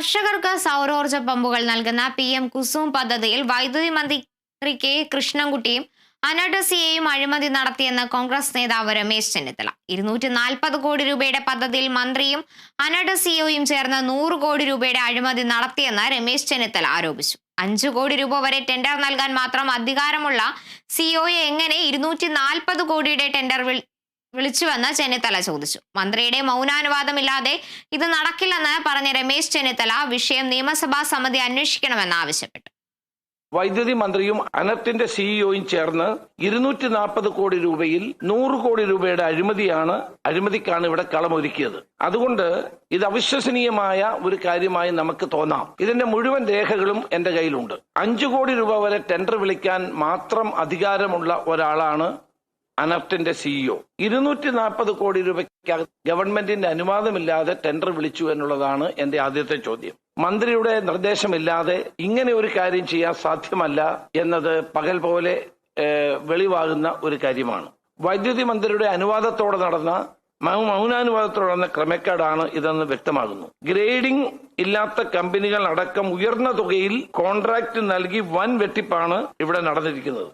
കർഷകർക്ക് സൗരോർജ പമ്പുകൾ നൽകുന്ന പി എം കുസും പദ്ധതിയിൽ വൈദ്യുതി മന്ത്രി കെ കൃഷ്ണൻകുട്ടിയും അനഡസിയെയും അഴിമതി നടത്തിയെന്ന് കോൺഗ്രസ് നേതാവ് രമേശ് ചെന്നിത്തല. ഇരുന്നൂറ്റി നാൽപ്പത് കോടി രൂപയുടെ പദ്ധതിയിൽ മന്ത്രിയും അനഡസിയോയും ചേർന്ന് നൂറ് കോടി രൂപയുടെ അഴിമതി നടത്തിയെന്ന് രമേശ് ചെന്നിത്തല ആരോപിച്ചു. അഞ്ചു കോടി രൂപ വരെ ടെൻഡർ നൽകാൻ മാത്രം അധികാരമുള്ള സിഒയെ എങ്ങനെ ഇരുന്നൂറ്റി നാൽപ്പത് കോടിയുടെ ടെൻഡർ വിളിച്ചുവെന്ന് ചെന്നിത്തല ചോദിച്ചു. മന്ത്രിയുടെ മൗനാനുവാദമില്ലാതെ ഇത് നടക്കില്ലെന്ന് പറഞ്ഞ രമേശ് ചെന്നിത്തല വിഷയം നിയമസഭാ സമിതി അന്വേഷിക്കണമെന്ന് ആവശ്യപ്പെട്ടു. വൈദ്യുതി മന്ത്രിയും അനർത്തിന്റെ സിഇഒയും ചേർന്ന് ഇരുന്നൂറ്റി നാൽപ്പത് കോടി രൂപയിൽ നൂറ് കോടി രൂപയുടെ അഴിമതിയാണ് അഴിമതിക്കാണ് ഇവിടെ കളമൊരുക്കിയത്. അതുകൊണ്ട് ഇത് അവിശ്വസനീയമായ ഒരു കാര്യമായി നമുക്ക് തോന്നാം. ഇതിന്റെ മുഴുവൻ രേഖകളും എന്റെ കയ്യിലുണ്ട്. അഞ്ചു കോടി രൂപ വരെ ടെൻഡർ വിളിക്കാൻ മാത്രം അധികാരമുള്ള ഒരാളാണ് അനർട്ടിന്റെ സിഇഒ ഇരുന്നൂറ്റി നാൽപ്പത് കോടി രൂപയ്ക്ക് ഗവൺമെന്റിന്റെ അനുവാദമില്ലാതെ ടെൻഡർ വിളിച്ചു എന്നുള്ളതാണ് എന്റെ ആദ്യത്തെ ചോദ്യം. മന്ത്രിയുടെ നിർദ്ദേശമില്ലാതെ ഇങ്ങനെ ഒരു കാര്യം ചെയ്യാൻ സാധ്യമല്ല എന്നത് പകൽ പോലെ വെളിവാകുന്ന ഒരു കാര്യമാണ്. വൈദ്യുതി മന്ത്രിയുടെ അനുവാദത്തോടെ നടന്ന മൗനാനുവാദത്തോടെ നടന്ന ക്രമക്കേടാണ് ഇതെന്ന് വ്യക്തമാകുന്നു. ഗ്രേഡിംഗ് ഇല്ലാത്ത കമ്പനികൾ അടക്കം ഉയർന്ന തുകയിൽ കോൺട്രാക്ട് നൽകി വൻ വെട്ടിപ്പാണ് ഇവിടെ നടന്നിരിക്കുന്നത്.